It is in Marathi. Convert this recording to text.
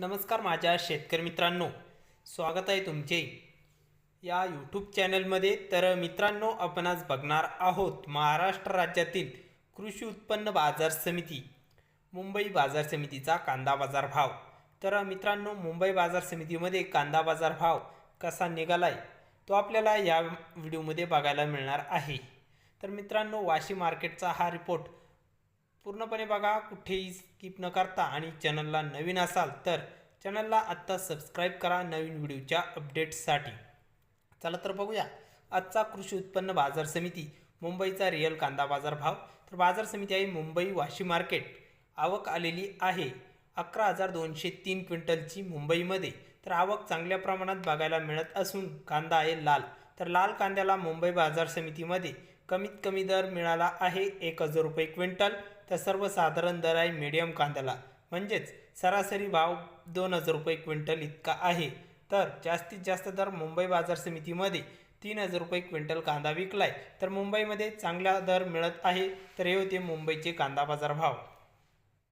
नमस्कार माझ्या शेतकरी मित्रांनो. स्वागत आहे तुमचे. या यूट्यूब चॅनलमध्ये तर मित्रांनो आपण आज बघणार आहोत महाराष्ट्र राज्यातील कृषी उत्पन्न बाजार समिती मुंबई बाजार समितीचा कांदा बाजार भाव. तर मित्रांनो मुंबई बाजार समितीमध्ये कांदा बाजार भाव कसा निघालाय तो आपल्याला या व्हिडिओमध्ये बघायला मिळणार आहे. तर मित्रांनो वाशी मार्केटचा हा रिपोर्ट पूर्णपणे बघा कुठेही स्किप न करता आणि चॅनलला नवीन असाल तर चॅनलला आत्ता सबस्क्राईब करा नवीन व्हिडिओच्या अपडेट्ससाठी चला तर बघूया. आजचा कृषी उत्पन्न बाजार समिती मुंबईचा रिअल कांदा बाजार भाव. तर बाजार समिती आहे मुंबई वाशी मार्केट आवक आलेली आहे. अकरा हजार दोनशे तीन क्विंटलची मुंबईमध्ये. तर आवक चांगल्या प्रमाणात बघायला मिळत असून कांदा आहे लाल. तर लाल कांद्याला मुंबई बाजार समितीमध्ये कमीत कमी दर मिळाला आहे एक हजार रुपये क्विंटल. तर सर्वसाधारण दर आहे मीडियम कांद्याला. म्हणजेच सरासरी भाव दोन हजार रुपये क्विंटल इतका आहे. तर जास्तीत जास्त दर मुंबई बाजार समितीमध्ये तीन हजार रुपये क्विंटल कांदा विकलाय. तर मुंबईमध्ये चांगला दर मिळत आहे. तर हे होते मुंबईचे कांदा बाजार भाव.